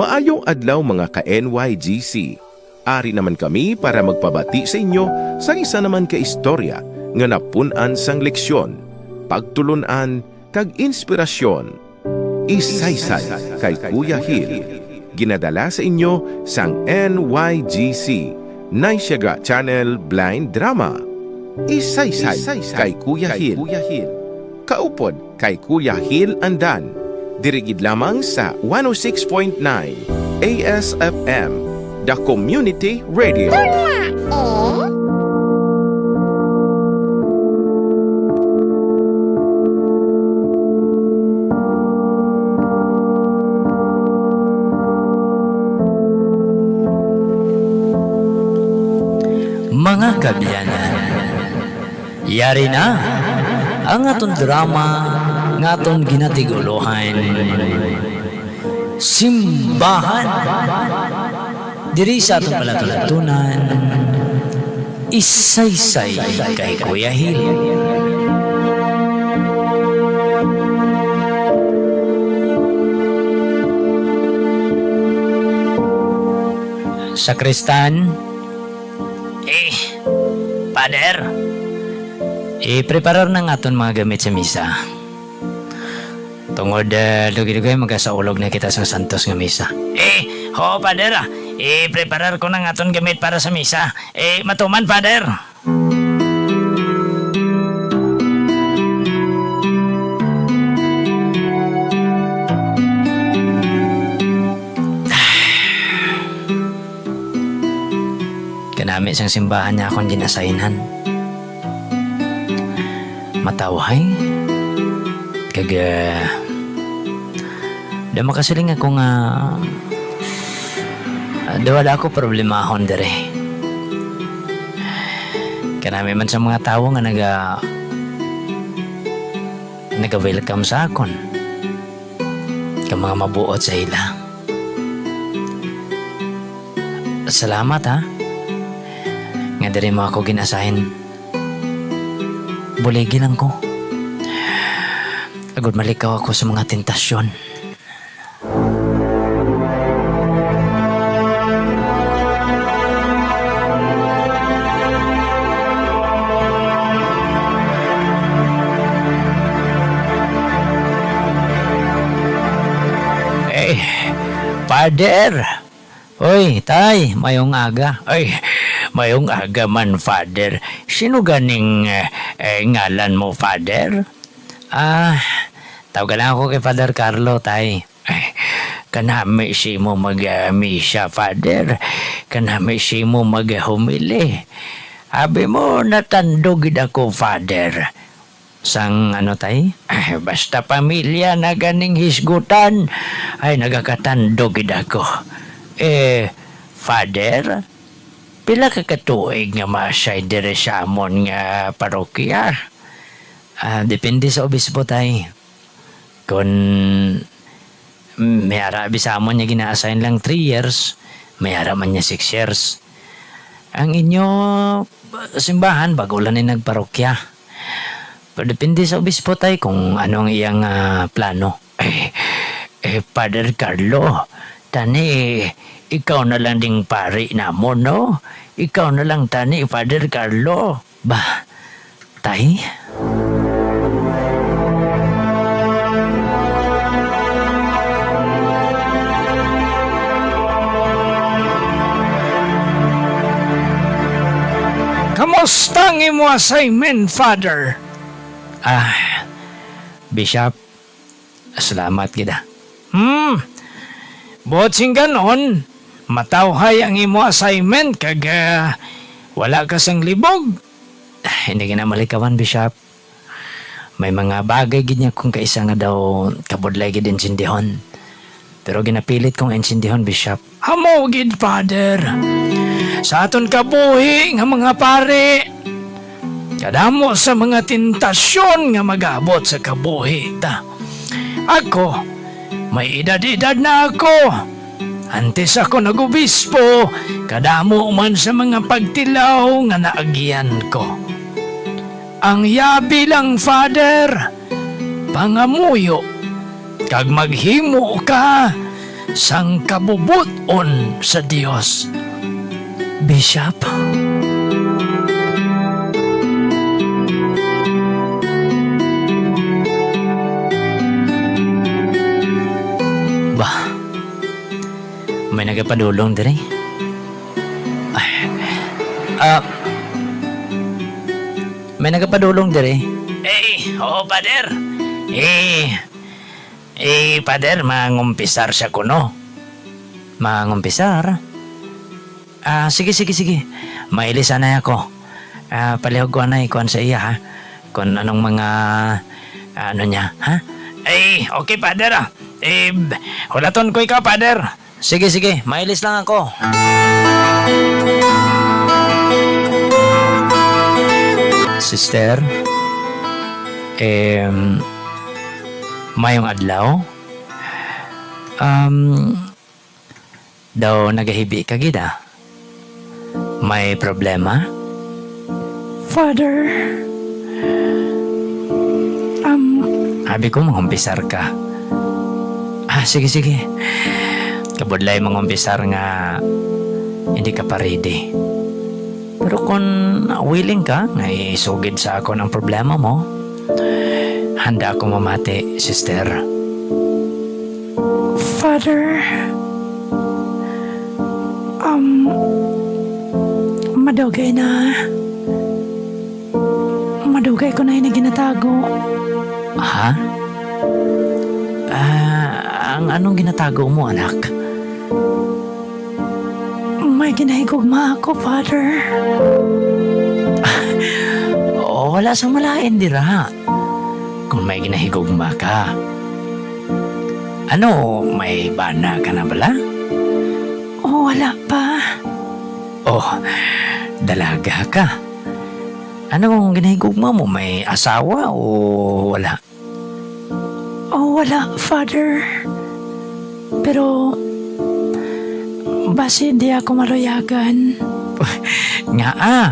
Maayong adlaw mga ka-NYGC. Ari naman kami para magpabati sa inyo sa isa naman ka istorya nga napunan sang leksyon, pagtulunan, kag inspirasyon. Isaysay kay Kuya Hill. Ginadala sa inyo sang NYGC, Naisyaga Channel Blind Drama. Isaysay kay Kuya Hill. Kaupod kay Kuya Hill Andan. Dirigid lamang sa 106.9 ASFM, The Community Radio. Mga kabyanan, yari na ang aton drama nga aton ginatiguluhan. Simbahan. Diri sa aton palatulatunan, isaysay kay Kuya Hil. Sakristan, eh, Pader, i-preparar na nga mga gamit sa misa. Tungod uh, lugi-lugi magasaulog na kita sa santos nga misa. Eh, ho, Pader, ah. i-preparar ko na nga aton gamit para sa misa. Eh, matuman, Pader. Kanami sang simbahan niya akong ginasainan. Matawhay. Kag... Uh, da makasiling ako nga... Uh, da wala ako problemahon dere. Kanami man sa mga tao nga naga... Naga-welcome sa akon. Ka mga mabuot sa ila. Salamat ha. Nga diri mo ako ginasahin. Buligi lang ko. Agad malikaw ako sa mga tentasyon. Father! Oy, tay, mayong aga. Ay, mayong aga man, Father. Sino ganing eh, eh, ngalan mo, Father? Ah, tawagan lang ako kay Father Carlo, tay. Ay, kanami si mo mag-misa, Father. Kanami si mo mag-humili. Abi mo, natandog ako, Father. Sang ano tay? Ay, basta pamilya na ganing hisgutan, ay nagakatandog gid ako. Eh, Father, pila ka katuig nga masay dire sa amon nga parokya? Ah, depende sa obispo tay. Kung may ara sa amon niya gina-assign lang 3 years, may ara man niya 6 years. Ang inyo simbahan bago lang ni nagparokya. Pero depende sa obispo tay kung ano ang iyang ah, plano. Eh, eh, Father Carlo, tani, ikaw na lang ding pari na mo, no? Ikaw na lang tani, Father Carlo. Ba, tay? Kamusta ang imo assignment, Father? Ah, Bishop, salamat kita. Hmm, buot sing ganon, matawhay ang imo assignment kag wala ka sang libog. Ah, hindi ka na malikawan, Bishop. May mga bagay gid niya kung kaisa nga daw kabudlay gid insindihon. Pero ginapilit kong insindihon, Bishop. Hamo gid, Father. Sa aton kabuhi nga mga pare, kadamo sa mga tentasyon nga magabot sa kabuhi ta. Ako, may edad-edad na ako. Antes ako nagobispo, kadamo man sa mga pagtilaw nga naagyan ko. Ang yabi lang, Father, pangamuyo, kag maghimo ka sang kabubuton sa Dios. Bishop, ba, may nagapadulong dire. Ah, may nagapadulong dire. Eh, oo, pader. Eh, eh, pader, mangumpisar siya kuno. Mangumpisar? Ah, sige, sige, sige. Mailisan na ako. Ah, palihog ko na ikuan sa iya, ha? Kung anong mga, ano niya, ha? Eh, okay, pader, ah. Eh, hulaton ko ikaw, pader. Sige, sige, mailis lang ako. Sister, eh, mayong adlaw, um, daw nagahibi ka gida. May problema? Father, um, Sabi ko, mangumpisar ka. Ah, sige, sige. Kabudlay mangumpisar nga hindi ka pa ready. Pero kung willing ka, nga isugid sa ako ng problema mo, handa ako mamati, sister. Father, um, madugay na. Madugay ko na yung ginatago. Ha? Ah, ang anong ginatago mo, anak? May ginahigugma ako, Father. Oo, wala sang malain dira. Kung may ginahigugma ka. Ano, may bana ka na bala? Oh, wala pa. Oh, dalaga ka. Anong ginahigugma mo? May asawa o wala? Oh, wala, Father. Pero, basi hindi ako maluyagan. Nga ah,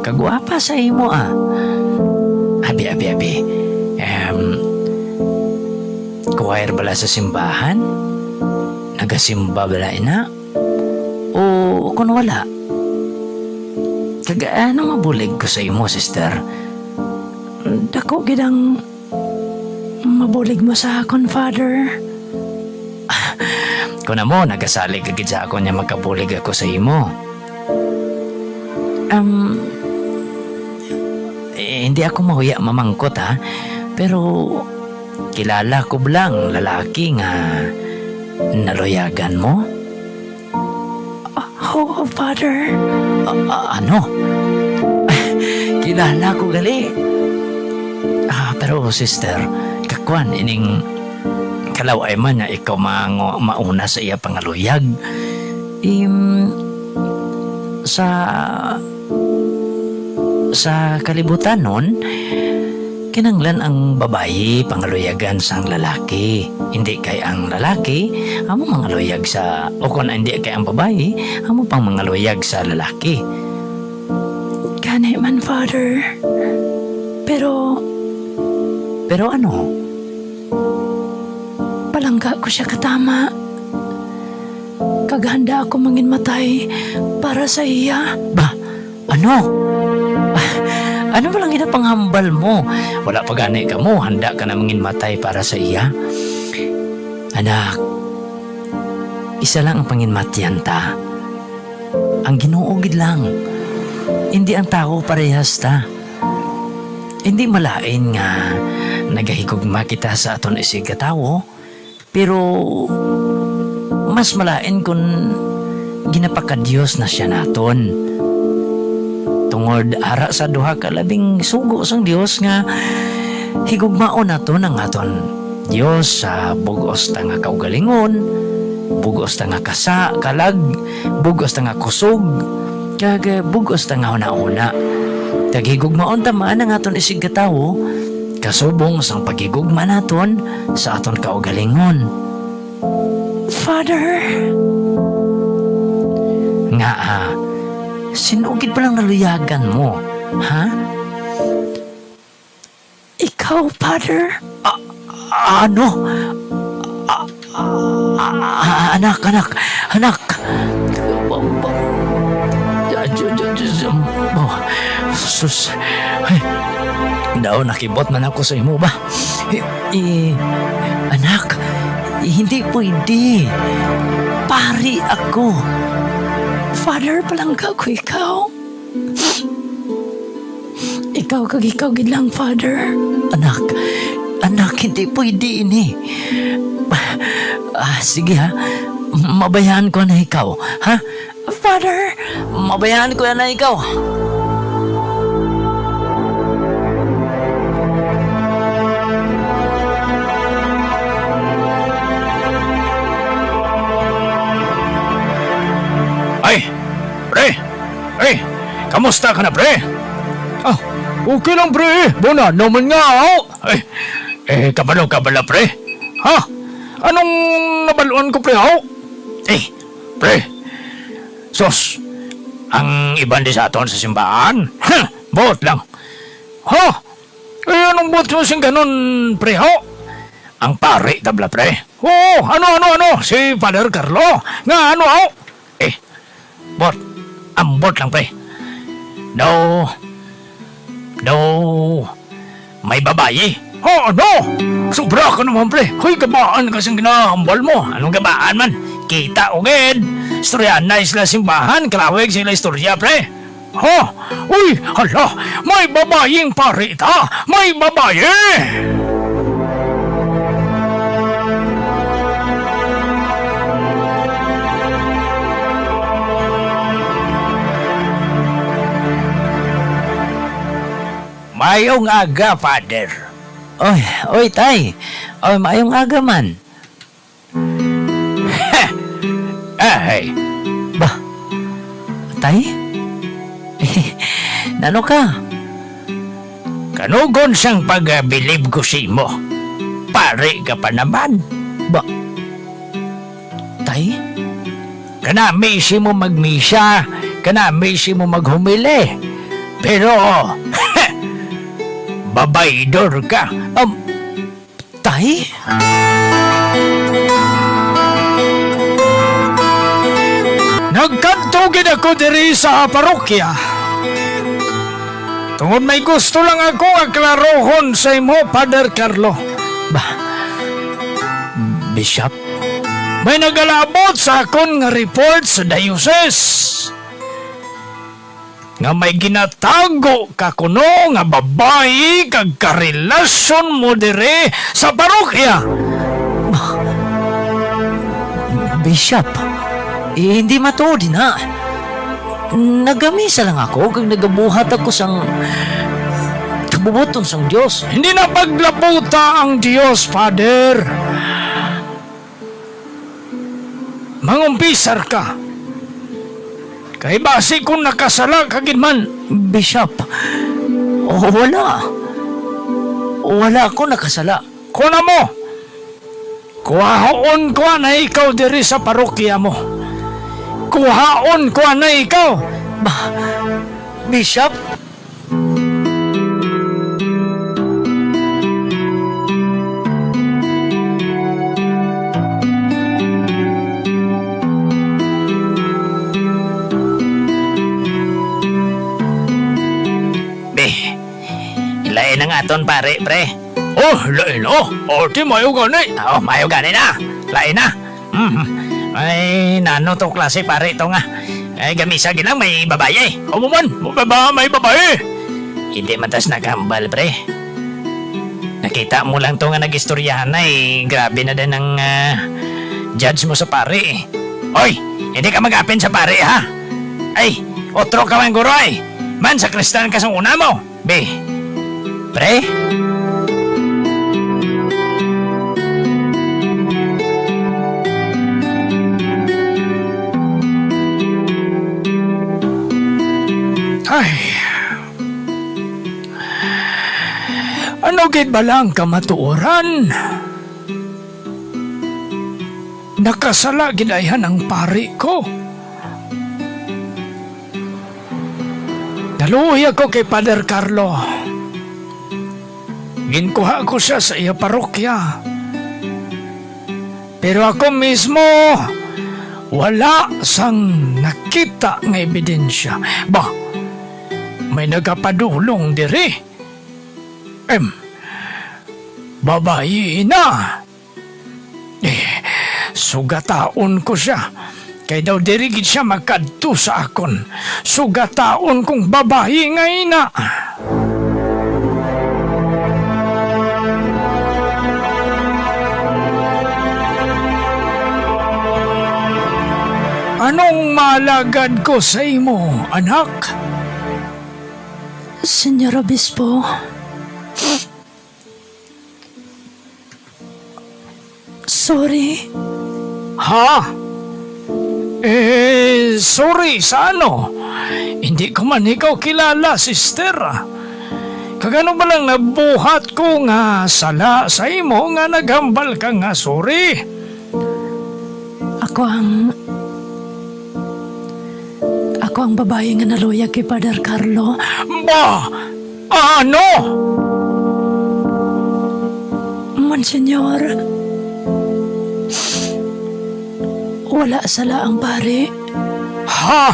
kagwapa sa imo ah. Abi, abi, abi. Um, kuwair bala sa simbahan? Nagasimba bala ina? O kung wala? Kaga ano mabulig ko sa imo, sister? Dako gidang mabulig mo sa akon, Father. Kung na mo, nagasalig agad sa ako niya magkabulig ako sa imo. Um, eh, hindi ako mahuya mamangkot ha. Pero kilala ko blang lalaki nga naluyagan mo. Oh, Father. A- a- ano? kilala ko gali. Ah, pero sister, kakwan ining kalaway man nga ikaw mango, mauna sa iya pangaluyag. Im sa sa kalibutan nun, kinanglan ang babayi pangaluyagan sang lalaki. Hindi kay ang lalaki, amo mangaluyag sa, o kung hindi kay ang babayi, amo pang mangaluyag sa lalaki. Gani man, Father. Pero, Pero ano, palangga ko siya katama. Kaghanda ako mangin matay para sa iya. ba, ano? Ano ba lang pangambal mo? Wala pa gani ka mo, handa ka na mangin matay para sa iya. Anak, isa lang ang panginmatyan ta. Ang ginuugid lang. Hindi ang tao parehas ta. Hindi malain nga nagahigugma kita sa aton isig katawo, pero mas malain kung ginapaka-Diyos na siya naton. Tungod ara sa duha ka labing sugo sang Dios nga higugmaon nato ng aton Dios sa bugos ta nga kaugalingon, bugos ta nga kasa, kalag, bugos ta nga kusog, kag eh, bugos ta nga una-una. Kag higugmaon ta man ang aton isig katawo, kasubong sang pagigugma naton sa aton kaugalingon. Father, Nga ah, sinugid pa lang naluyagan mo, ha? ikaw, Father. Ano? A- Ah, anak, anak, anak. Sus. Ay, daw nakibot man ako sa imo ba? Eh, anak, hindi pwede. Pari ako. Father, palangga ko ikaw. Ikaw kag ikaw gid lang, Father. Anak, anak, hindi pwede ini. Ah, sige ha, mabayaan ko na ikaw, ha? Father, Mabayaan ko na ikaw. Pre! Ay, kamusta ka na, pre? Ah, okay lang, pre. Bona naman nga, oh. Ay, eh, kabalo ka bala, pre? Ha? Anong nabaluan ko, pre, oh? Eh, pre, sos, ang iban di sa aton sa simbahan? Ha, bot lang. Ha? Eh, anong bot mo sing ganun, pre, ho? Ang pare, tabla, pre. Oo, ano, ano, ano, si Father Carlo. Nga, ano, ho? Eh, bot, ang bot lang, pre. Daw, daw, may babae. Ha, ano? Sobra ka naman, pre. Hoy, gabaan kasing ginahambal mo. Anong gabaan man? Kita ugid. Istorya na sila simbahan. Kalawig sila istorya, pre. Ha? Uy, hala, may babayeng parita. May babae. Mayong aga, Father. Oy, oy, tay. Oy, mayong aga man. Ay. Ba? Tay? Nano ka? Kanugon sang pagabilib ko si mo. Pare ka pa naman. Ba? Tay? Kanami si mo magmisa, kanami si mo maghumili. Pero, babaydor ka. Um, tay? Nagkantugin ako diri sa parokya. Tungod may gusto lang ako aklarohon sa imo, Father Carlo. Ba? Bishop? May nagalabot sa akon nga report sa diocese. Nga may ginatago ka kuno nga babae kag karelasyon mo dire sa parokya. Bishop, eh, hindi matuod na. Nagamisa lang ako kag nagabuhat ako sang kabubutong sang Dios. Hindi na paglaputa ang Dios, Father. Mangumpisar ka. Kay basi kung nakasala kagid man, Bishop. Oh, wala. Wala ako nakasala. Kuna mo. Kuhaon ko na ikaw diri sa parokya mo. Kuhaon ko na ikaw. Ba, Bishop? Na nga ton pare, pre. Oh, lain. Oh, di mayo gani. Oh, mayo gani na. Lain na. Mm. Ay, nano to klase pare to nga. Ay, gamisa gilang may babae. O mo man, mo ba may babae? Hindi matas nakambal, pre. Nakita mo lang to nga nag-istoryahan na eh. Grabe na din ang ah, judge mo sa pare eh. Oy, hindi ka mag-apin sa pare ha? Ay, otro ka man guro ay. Man, sa kristan ka sa una mo. Be, pre? Ay. Ano gid ba lang kamatuoran? Nakasala ginayhan ang pari ko. Naluhi ako kay Father Carlo. Ginkuha ko siya sa iya parokya. Pero ako mismo, wala sang nakita nga ebidensya. Ba, may nagapadulong diri. Em, babayi na. Eh, sugataon ko siya. Kay daw dirigid siya magkadto sa akon. Sugataon kong babayi nga ina. Anong malagad ko sa imo, anak? Senyor Obispo, sorry. Ha? Eh, sorry sa ano? Hindi ko man ikaw kilala, sister. Kagano ba lang nabuhat ko nga sala sa imo nga naghambal ka nga sorry? Ako ang... Ako ang babae nga naluya kay Father Carlo. Ba, ano? Monsenyor, wala sala ang pare. Ha?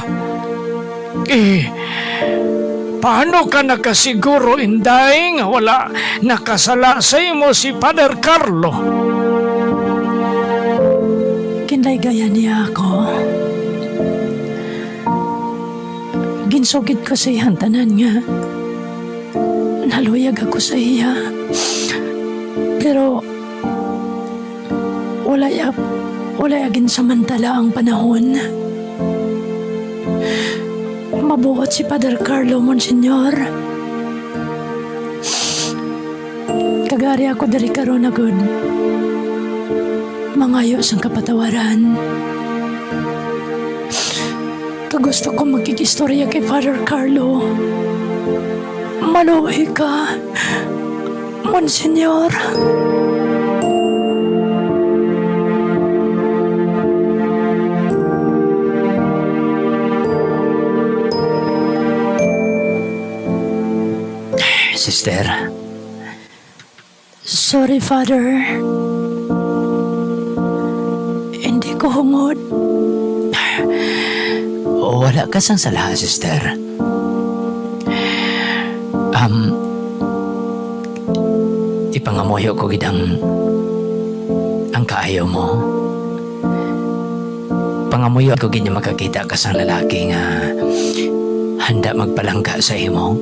Eh, paano ka nakasiguro, Inday, nga wala nakasala sa imo si Father Carlo? Kinlaygaya niya ako. Ginsugid ko sa iyang tanan nga. Naluyag ako sa iya. Pero wala ya wala agin samantala ang panahon. Mabuot si Father Carlo, Monsignor. Kagari ako dari karon agad mangayo sang kapatawaran. Kagusto ko magkikistorya kay Father Carlo. Maluhi ka, Monsignor. Sister, Sorry, Father. Hindi ko hungod. Wala ka sang sala, sister. Um, ipangamoyo ko gidang ang kaayaw mo. Pangamoyo ko gid makakita ka sang lalaki nga handa magpalangga sa imo.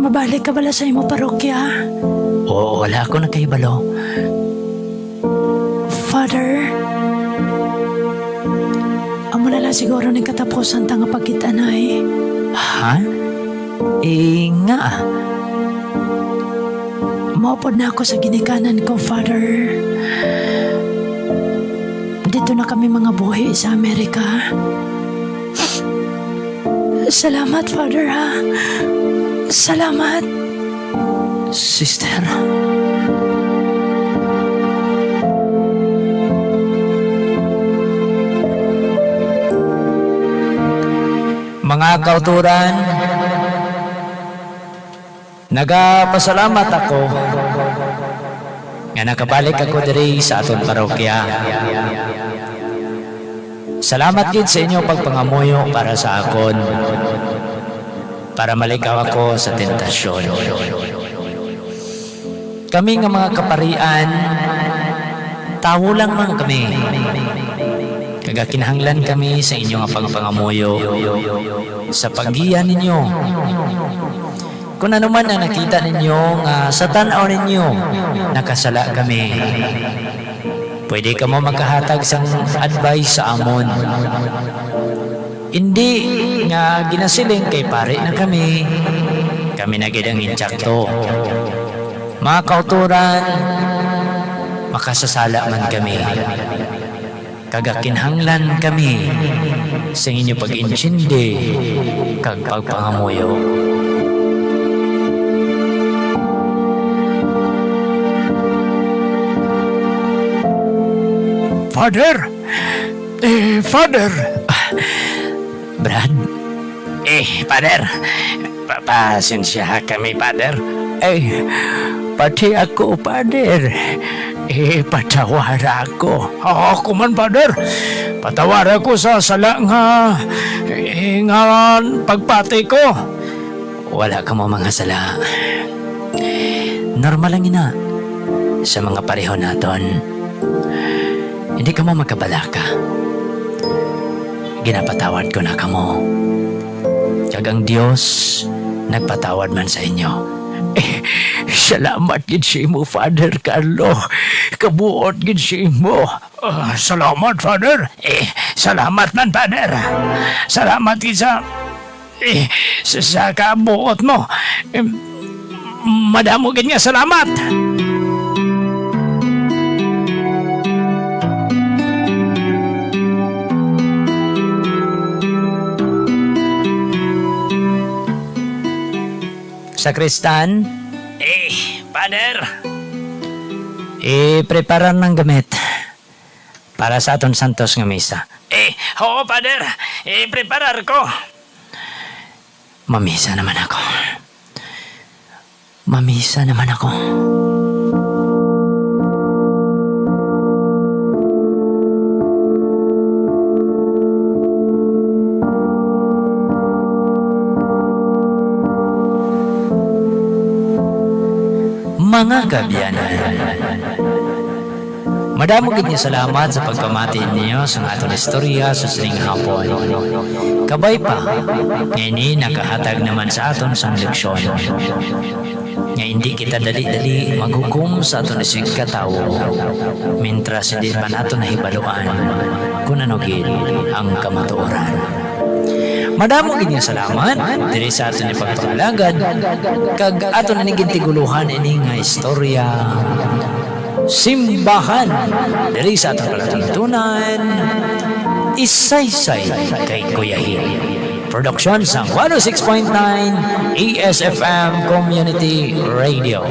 Mabalik ka bala sa imo parokya? Oo, wala ako nakaibalo. Father, amo na siguro ng katapusan tanga pagkitanay. Ha? Eh, nga. Maupod na ako sa ginikanan ko, Father. Dito na kami mga buhi sa Amerika. Salamat, Father, ha? Salamat. Sister. Mga kauturan, nagapasalamat ako nga nakabalik ako diri sa aton parokya. Salamat gid sa inyo pagpangamuyo para sa akon para malikaw ako sa tentasyon. Kami nga mga kaparian, tawo lang man kami. Kagakinahanglan kami sa inyo nga pagpangamuyo sa paggiya ninyo. Kung ano man na nakita ninyo nga sa tanaw ninyo, nakasala kami. Pwede ka mo makahatag sang advice sa amon. Hindi nga ginasiling kay pare na kami. Kami na gid ang intsakto. Mga kauturan, makasasala man kami. Kagakinhanglan kami sa inyo pag-intindi kag pagpangamuyo. Father! Eh, Father! Brad? Eh, Father, papasensya kami, Father. Eh, pati ako, Pader. Eh, patawar ako. Ako man, Pader. Patawar ako sa sala nga, eh, nga pagpati ko. Wala ka mo mga sala. Normal lang ina sa mga pareho naton. Hindi ka mo magkabalaka. Ginapatawad ko na kamo. Kag ang Diyos, nagpatawad man sa inyo. Eh, salamat gid si mo, Father Carlo. Kabuot gid si mo. Ah, salamat, Father. Eh, salamat man, Father. Salamat gid sa... Eh, sa, sa kabuot mo. Eh, madamo gid nga salamat. Sakristan? Eh, Father. Eh, preparan ng gamit para sa aton santos nga misa. Eh, oo, Father. Eh, preparar ko. Mamisa naman ako. Mamisa naman ako. Mga kabyanan. Madamo gid salamat sa pagpamati ninyo sa aton istorya sa sining hapon. Kabay pa, ini nakahatag naman sa aton sang leksyon. Nga hindi kita dali-dali maghukom sa aton isig katawo. Mintras hindi pa nato nahibaluan kung ano gid ang kamatuoran. Madamo gid nga salamat. Diri sa aton ni pagpangalagad kag aton ni gintiguluhan ini nga istorya. Simbahan. Diri sa aton palatuntunan isaysay kay Kuya Hil. Production sa 106.9 ESFM Community Radio.